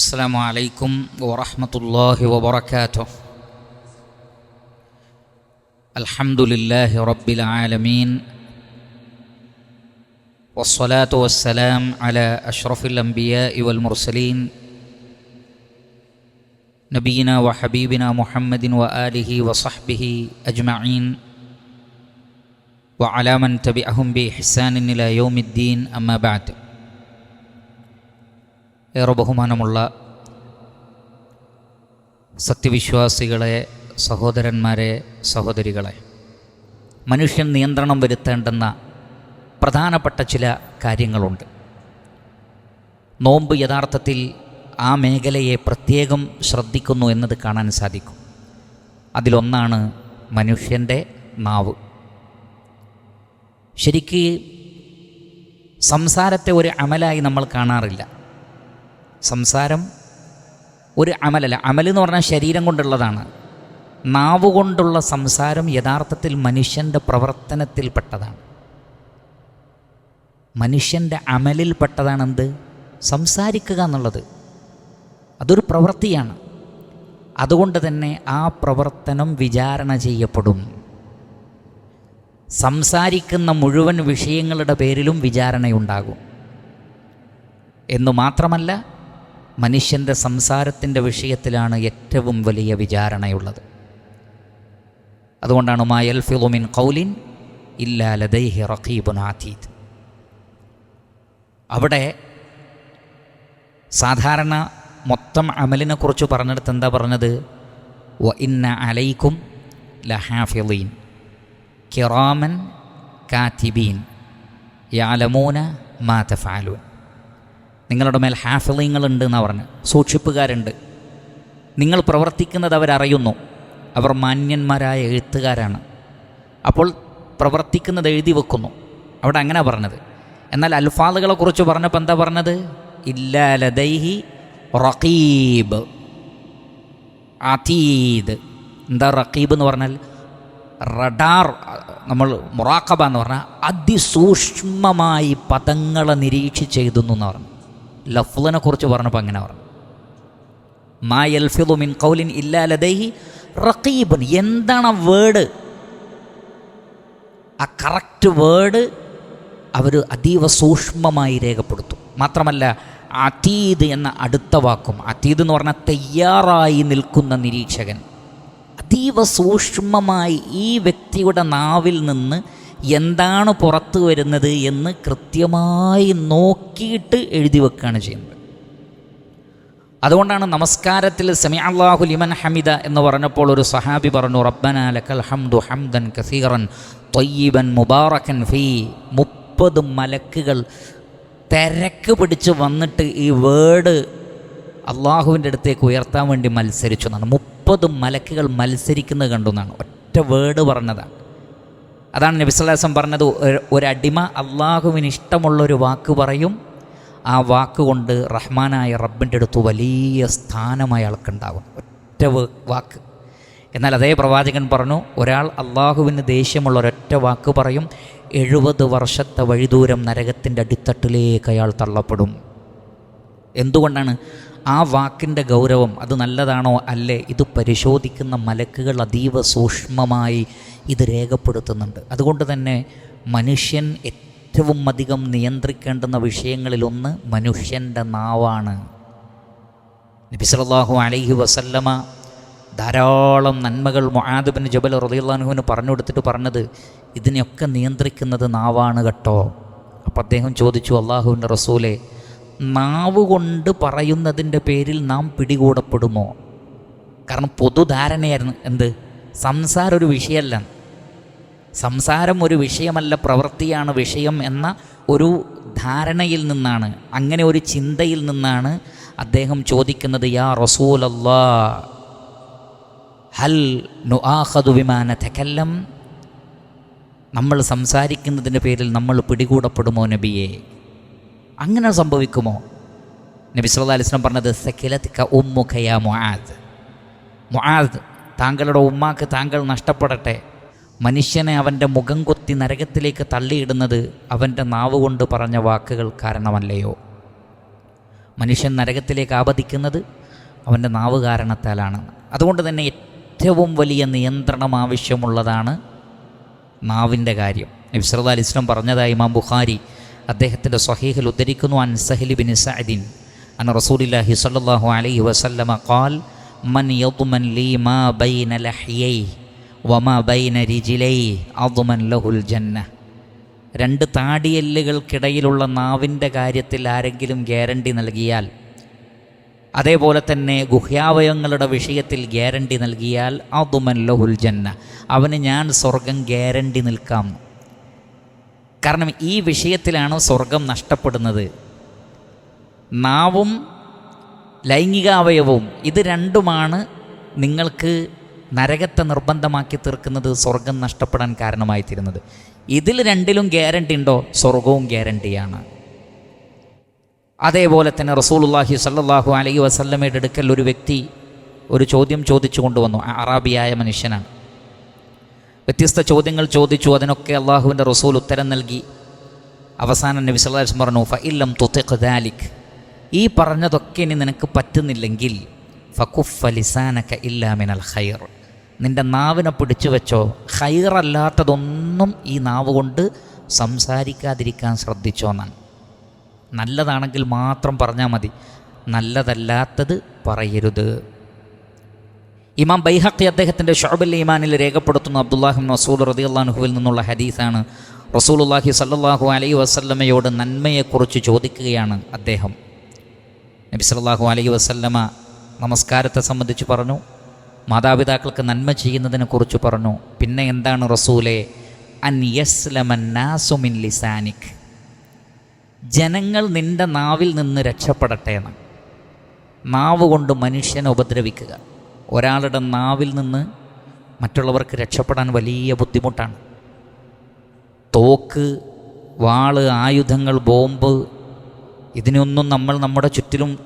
السلام عليكم ورحمة الله وبركاته. الحمد لله رب العالمين والصلاة والسلام على أشرف الأنبياء والمرسلين نبينا وحبيبنا محمد وآله وصحبه أجمعين وعلى من تبعهم بإحسان إلى يوم الدين أما بعد. ഏറെ ബഹുമാനമുള്ള സത്യവിശ്വാസികളെ സഹോദരന്മാരെ സഹോദരികളെ മനുഷ്യൻ നിയന്ത്രണം വരുത്തേണ്ടുന്ന പ്രധാനപ്പെട്ട ചില കാര്യങ്ങളുണ്ട്. നോമ്പ് യഥാർത്ഥത്തിൽ ആ മേഖലയെ പ്രത്യേകം ശ്രദ്ധിക്കുന്നു എന്നത് കാണാൻ സാധിക്കും. അതിലൊന്നാണ് മനുഷ്യന്റെ നാവ്. ശരിക്ക് സംസാരത്തെ ഒരു അമലായി നമ്മൾ കാണാറില്ല. സംസാരം ഒരു അമലല്ല. അമൽ എന്ന് പറഞ്ഞാൽ ശരീരം കൊണ്ടുള്ളതാണ്. നാവ് കൊണ്ടുള്ള സംസാരം യഥാർത്ഥത്തിൽ മനുഷ്യന്റെ പ്രവർത്തനത്തിൽപ്പെട്ടതാണ്. മനുഷ്യന്റെ അമലിൽപ്പെട്ടതാണ് എന്ത് സംസാരിക്കുക എന്നുള്ളത്. അതൊരു പ്രവൃത്തിയാണ്. അതുകൊണ്ട് തന്നെ ആ പ്രവർത്തനം വിചാരണ ചെയ്യപ്പെടും. സംസാരിക്കുന്ന മുഴുവൻ വിഷയങ്ങളുടെ പേരിലും വിചാരണയുണ്ടാകും. എന്നു മാത്രമല്ല മനുഷ്യന്റെ സംസാരത്തിന്റെ വിഷയത്തിലാണ് ഏറ്റവും വലിയ വിചാരണയുള്ളത്. അതുകൊണ്ടാണ് മായൽ ഫിലുമിൻ കൗലിൻ ഇല്ലാ ലദൈഹി റഖീബുൻ ആതീദ്. അവിടെ സാധാരണ മൊത്തം അമലിനെ കുറിച്ച് പറഞ്ഞെടുത്ത് എന്താ പറഞ്ഞത്? വ ഇന്ന അലൈക്കും ലഹാഫിലീൻ കിറാമൻ കാത്തിബീൻ യാലമൂന മാ തഫാലൂൻ. നിങ്ങളുടെ മേൽ ഹാഫലിങ്ങളുണ്ട് എന്നാണ് പറഞ്ഞ്. സൂക്ഷിപ്പുകാരുണ്ട്. നിങ്ങൾ പ്രവർത്തിക്കുന്നത് അവരറിയുന്നു. അവർ മാന്യന്മാരായ എഴുത്തുകാരാണ്. അപ്പോൾ പ്രവർത്തിക്കുന്നത് എഴുതി വെക്കുന്നു. അവിടെ അങ്ങനെ പറഞ്ഞത്. എന്നാൽ അൽഫാദുകളെ കുറിച്ച് പറഞ്ഞപ്പോൾ എന്താ പറഞ്ഞത്? ഇല്ലാ ലദൈഹി റഖീബ്. അതീദ്. എന്താ റഖീബ് എന്ന് പറഞ്ഞാൽ? റഡാർ നമ്മൾ മുറാഖബ എന്ന് പറഞ്ഞാൽ അതിസൂക്ഷ്മമായി പദങ്ങളെ നിരീക്ഷിച്ചെഴുതുന്നു എന്ന് പറഞ്ഞു. ലഫ്ലിനെ കുറിച്ച് പറഞ്ഞപ്പോൾ അങ്ങനെ പറഞ്ഞു. മാ യൽഫിദു മിൻ കൗലിൻ ഇല്ലാ റക്കീബൻ എന്താണ് ആ വേർഡ്? ആ കറക്റ്റ് വേർഡ് അവർ അതീവ സൂക്ഷ്മമായി രേഖപ്പെടുത്തും. മാത്രമല്ല അതീത് എന്ന അടുത്ത വാക്കും അതീത് എന്ന് പറഞ്ഞാൽ തയ്യാറായി നിൽക്കുന്ന നിരീക്ഷകൻ അതീവ സൂക്ഷ്മമായി ഈ വ്യക്തിയുടെ നാവിൽ നിന്ന് എന്താണ് പുറത്തു വരുന്നത് എന്ന് കൃത്യമായി നോക്കിയിട്ട് എഴുതി വെക്കുകയാണ് ചെയ്യുന്നത്. അതുകൊണ്ടാണ് നമസ്കാരത്തിൽ സമി അള്ളാഹു ലിമൻ ഹമിദ എന്ന് പറഞ്ഞപ്പോൾ ഒരു സഹാബി പറഞ്ഞു റബ്ബന ലക്കൽ ഹംദു ഹംദൻ കസീറൻ തൊയ്യബൻ മുബാറക്കൻ ഫീ. മുപ്പത് മലക്കുകൾ തിരക്ക് പിടിച്ച് വന്നിട്ട് ഈ വേർഡ് അള്ളാഹുവിന്റെ അടുത്തേക്ക് ഉയർത്താൻ വേണ്ടി മത്സരിച്ചു എന്നാണ്. മുപ്പത് മലക്കുകൾ മത്സരിക്കുന്നത് കണ്ടു എന്നാണ്. ഒറ്റ വേർഡ് പറഞ്ഞതാണ്. അതാണ് നബിസ്വലാസം പറഞ്ഞത് ഒരടിമ അള്ളാഹുവിന് ഇഷ്ടമുള്ളൊരു വാക്ക് പറയും. ആ വാക്കുകൊണ്ട് റഹ്മാനായ റബ്ബിന്റെ അടുത്ത് വലിയ സ്ഥാനം അയാൾക്കുണ്ടാകും ഒറ്റ വാക്ക്. എന്നാൽ അതേ പ്രവാചകൻ പറഞ്ഞു ഒരാൾ അള്ളാഹുവിന് ദേഷ്യമുള്ള ഒരൊറ്റ വാക്ക് പറയും എഴുപത് വർഷത്തെ വഴിദൂരം നരകത്തിന്റെ അടിത്തട്ടിലേക്ക് അയാൾ തള്ളപ്പെടും. എന്തുകൊണ്ടാണ്? ആ വാക്കിന്റെ ഗൗരവം അത് നല്ലതാണോ? അല്ലേ? ഇത് പരിശോധിക്കുന്ന മലക്കുകൾ അതീവ സൂക്ഷ്മമായി ഇത് രേഖപ്പെടുത്തുന്നുണ്ട്. അതുകൊണ്ട് തന്നെ മനുഷ്യൻ ഏറ്റവും അധികം നിയന്ത്രിക്കേണ്ടുന്ന വിഷയങ്ങളിലൊന്ന് മനുഷ്യന്റെ നാവാണ്. നബിസലാഹു അലൈഹി വസല്ലമ ധാരാളം നന്മകൾ മൊഹാദബിൻ ജബൽ റദിയുള്ളാഹുവിന് പറഞ്ഞു കൊടുത്തിട്ട് പറഞ്ഞത് ഇതിനെയൊക്കെ നിയന്ത്രിക്കുന്നത് നാവാണ് കേട്ടോ. അപ്പം അദ്ദേഹം ചോദിച്ചു അള്ളാഹുവിന്റെ റസൂലെ നാവ് കൊണ്ട് പറയുന്നതിന്റെ പേരിൽ നാം പിടികൂടപ്പെടുമോ? കാരണം പൊതുധാരണയായിരുന്നു എന്ത്? സംസാരം ഒരു വിഷയമല്ല സംസാരം ഒരു വിഷയമല്ല പ്രവൃത്തിയാണ് വിഷയം എന്ന ഒരു ധാരണയിൽ നിന്നാണ് അങ്ങനെ ഒരു ചിന്തയിൽ നിന്നാണ് അദ്ദേഹം ചോദിക്കുന്നത് യാ റസൂൽ അല്ലാ ഹൽ നുആഖദു വിമാന തെക്കല്ലം നമ്മൾ സംസാരിക്കുന്നതിന്റെ പേരിൽ നമ്മൾ പിടികൂടപ്പെടുമോ നബിയെ? അങ്ങനെ സംഭവിക്കുമോ? നബി സല്ലാ അലിസ്ലം പറഞ്ഞത് പറഞ്ഞത് ക ഉമ്മുഖയ മുആദ്. മുആദ് താങ്കളുടെ ഉമ്മാക്ക് താങ്കൾ നഷ്ടപ്പെടട്ടെ. മനുഷ്യനെ അവന്റെ മുഖം കൊത്തി നരകത്തിലേക്ക് തള്ളിയിടുന്നത് അവന്റെ നാവ് കൊണ്ട് പറഞ്ഞ വാക്കുകൾ കാരണമല്ലയോ? മനുഷ്യൻ നരകത്തിലേക്ക് ആപതിക്കുന്നത് അവന്റെ നാവ് കാരണത്താലാണ്. അതുകൊണ്ട് തന്നെ ഏറ്റവും വലിയ നിയന്ത്രണം ആവശ്യമുള്ളതാണ് നാവിന്റെ കാര്യം. നബ്സറ അലി ഇസ്ലാം പറഞ്ഞതായി ഇമാം ബുഖാരി അദ്ദേഹത്തിന്റെ സ്വഹീഹിൽ ഉദ്ധരിക്കുന്നു അൻ സഹലി ബിൻ സഅദിൻ അൻ റസൂലില്ലാഹി സ്വല്ലല്ലാഹു അലൈഹി വസല്ലമ ഖാൽ മൻ യദ്മൻ ലീ മാ ബൈന ലഹ്യൈ ബൈന ലഹുൽ ജന്ന. രണ്ട് താടിയെല്ലുകൾക്കിടയിലുള്ള നാവിന്റെ കാര്യത്തിൽ ആരെങ്കിലും ഗ്യാരണ്ടി നൽകിയാൽ അതേപോലെ തന്നെ ഗുഹ്യാവയവങ്ങളുടെ വിഷയത്തിൽ ഗ്യാരണ്ടി നൽകിയാൽ അതുമൻ ലഹുൽ ജന്ന. അവന് ഞാൻ സ്വർഗം ഗ്യാരണ്ടി നിൽക്കാം. കാരണം ഈ വിഷയത്തിലാണ് സ്വർഗം നഷ്ടപ്പെടുന്നത്. നാവും ലൈംഗികാവയവവും ഇത് രണ്ടുമാണ് നിങ്ങൾക്ക് നരകത്തെ നിർബന്ധമാക്കി തീർക്കുന്നത് സ്വർഗം നഷ്ടപ്പെടാൻ കാരണമായി തീരുന്നത് ഇതിൽ രണ്ടിലും ഗ്യാരണ്ടി ഉണ്ടോ? സ്വർഗവും ഗ്യാരണ്ടിയാണ് അതേപോലെ തന്നെ റസൂലുള്ളാഹി സല്ലാഹു അലൈഹി വസല്ലമയുടെ അടുക്കൽ ഒരു വ്യക്തി ഒരു ചോദ്യം ചോദിച്ചു കൊണ്ടുവന്നു. അറാബിയായ മനുഷ്യനാണ്. വ്യത്യസ്ത ചോദ്യങ്ങൾ ചോദിച്ചു. അതിനൊക്കെ അള്ളാഹുവിന്റെ റസൂൽ ഉത്തരം നൽകി. അവസാനം നബി സല്ലാസ് പറഞ്ഞു ഫ ഇല്ലം തുത്തിഖ് ദാലിഖ് ഈ പറഞ്ഞതൊക്കെ ഇനി നിനക്ക് പറ്റുന്നില്ലെങ്കിൽ ഫക്കുഫ ലിസാനക ഇല്ലാ മിനൽ ഖൈർ. നിന്റെ നാവിനെ പിടിച്ചു വെച്ചോ? ഹൈറല്ലാത്തതൊന്നും ഈ നാവ് കൊണ്ട് സംസാരിക്കാതിരിക്കാൻ ശ്രദ്ധിച്ചോ എന്നാണ്. നല്ലതാണെങ്കിൽ മാത്രം പറഞ്ഞാൽ മതി. നല്ലതല്ലാത്തത് പറയരുത്. ഇമാം ബൈഹക്കി അദ്ദേഹത്തിന്റെ ഷോബൽ ഇമാനിൽ രേഖപ്പെടുത്തുന്ന അബ്ദുല്ലാഹിം മസൂദ് റതി അള്ളാഹുവിൽ നിന്നുള്ള ഹദീസാണ്. റസൂലുല്ലാഹി സല്ലാഹു അലൈ വസല്ലമയോട് നന്മയെക്കുറിച്ച് ചോദിക്കുകയാണ് അദ്ദേഹം. നബി സല്ലാഹു അലൈ വസല്ലമ നമസ്കാരത്തെ സംബന്ധിച്ച് പറഞ്ഞു. മാതാപിതാക്കൾക്ക് നന്മ ചെയ്യുന്നതിനെക്കുറിച്ച് പറഞ്ഞു. പിന്നെ എന്താണ് റസൂലെ? അൻ ലിസാനിക്. ജനങ്ങൾ നിന്റെ നാവിൽ നിന്ന് രക്ഷപ്പെടട്ടെ എന്ന്. നാവ് കൊണ്ട് മനുഷ്യനെ ഉപദ്രവിക്കുക. ഒരാളുടെ നാവിൽ നിന്ന് മറ്റുള്ളവർക്ക് രക്ഷപ്പെടാൻ വലിയ ബുദ്ധിമുട്ടാണ്. തോക്ക് വാൾ ആയുധങ്ങൾ ബോംബ് ഇതിനൊന്നും നമ്മൾ നമ്മുടെ ചുറ്റിലും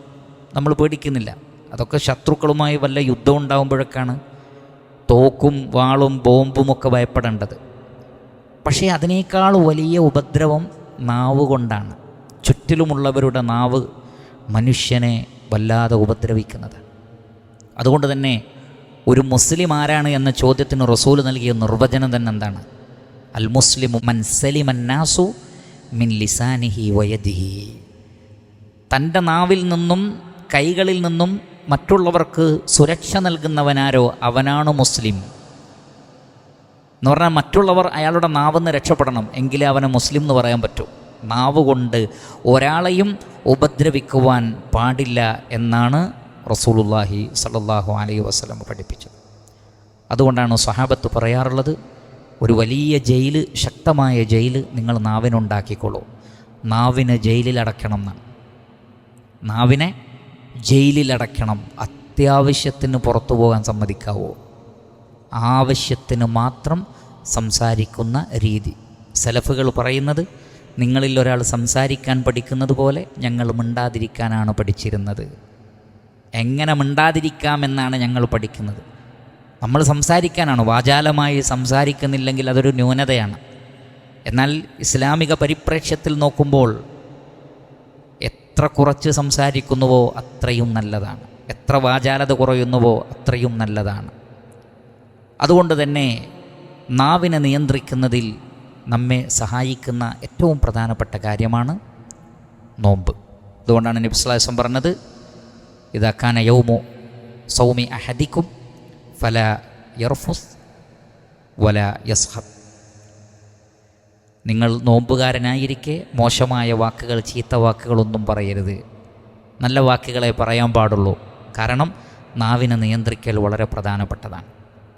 നമ്മൾ പേടിക്കുന്നില്ല. അതൊക്കെ ശത്രുക്കളുമായി വല്ല യുദ്ധം ഉണ്ടാകുമ്പോഴൊക്കെയാണ് തോക്കും വാളും ബോംബും ഒക്കെ ഭയപ്പെടേണ്ടത്. പക്ഷേ അതിനേക്കാൾ വലിയ ഉപദ്രവം നാവ് കൊണ്ടാണ്. ചുറ്റിലുമുള്ളവരുടെ നാവ് മനുഷ്യനെ വല്ലാതെ ഉപദ്രവിക്കുന്നത്. അതുകൊണ്ട് തന്നെ ഒരു മുസ്ലിം ആരാണ് എന്ന ചോദ്യത്തിന് റസൂൽ നൽകിയ നിർവചനം തന്നെ എന്താണ്? അൽ മുസ്ലിം മൻ സലിമന്നാസു മിൻ ലിസാനിഹി വയദിഹി. തന്റെ നാവിൽ നിന്നും കൈകളിൽ നിന്നും മറ്റുള്ളവർക്ക് സുരക്ഷ നൽകുന്നവനാരോ അവനാണ് മുസ്ലിം? എന്ന് പറഞ്ഞാൽ മറ്റുള്ളവർ അയാളുടെ നാവെന്ന് രക്ഷപ്പെടണം. എങ്കിലേ അവനെ മുസ്ലിം എന്ന് പറയാൻ പറ്റൂ. നാവ് കൊണ്ട് ഒരാളെയും ഉപദ്രവിക്കുവാൻ പാടില്ല എന്നാണ് റസൂലുല്ലാഹി സലല്ലാഹു അലൈഹി വസ്ലം പഠിപ്പിച്ചത്. അതുകൊണ്ടാണ് സഹാബത്ത് പറയാറുള്ളത് ഒരു വലിയ ജയിൽ ശക്തമായ ജയിൽ നിങ്ങൾ നാവിനുണ്ടാക്കിക്കോളൂ. നാവിന് ജയിലിലടക്കണം എന്നാണ് നാവിനെ ജയിലിലടക്കണം അത്യാവശ്യത്തിന് പുറത്തു പോകാൻ സമ്മതിക്കാവോ? ആവശ്യത്തിന് മാത്രം സംസാരിക്കുന്ന രീതി. സെലഫുകൾ പറയുന്നത് നിങ്ങളിൽ ഒരാൾ സംസാരിക്കാൻ പഠിക്കുന്നത് പോലെ ഞങ്ങൾ മിണ്ടാതിരിക്കാനാണ് പഠിച്ചിരുന്നത്. എങ്ങനെ മിണ്ടാതിരിക്കാമെന്നാണ് ഞങ്ങൾ പഠിക്കുന്നത്. നമ്മൾ സംസാരിക്കാനാണ്. വാചാലമായി സംസാരിക്കുന്നില്ലെങ്കിൽ അതൊരു ന്യൂനതയാണ്. എന്നാൽ ഇസ്ലാമിക പരിപ്രേക്ഷ്യത്തിൽ നോക്കുമ്പോൾ എത്ര കുറച്ച് സംസാരിക്കുന്നുവോ അത്രയും നല്ലതാണ്. എത്ര വാചാലത കുറയുന്നുവോ അത്രയും നല്ലതാണ്. അതുകൊണ്ട് തന്നെ നാവിനെ നിയന്ത്രിക്കുന്നതിൽ നമ്മെ സഹായിക്കുന്ന ഏറ്റവും പ്രധാനപ്പെട്ട കാര്യമാണ് നോമ്പ്. അതുകൊണ്ടാണ് നബ്സ്ലാസം പറഞ്ഞത് ഇതാക്കാന യൗമു സൗമി അഹദിക്കും ഫല യർഫുസ് വല യസ്ഹബ്. നിങ്ങൾ നോമ്പുകാരനായിരിക്കെ മോശമായ വാക്കുകൾ ചീത്ത വാക്കുകളൊന്നും പറയരുത്. നല്ല വാക്കുകളെ പറയാൻ പാടുള്ളൂ. കാരണം നാവിനെ നിയന്ത്രിക്കൽ വളരെ പ്രധാനപ്പെട്ടതാണ്.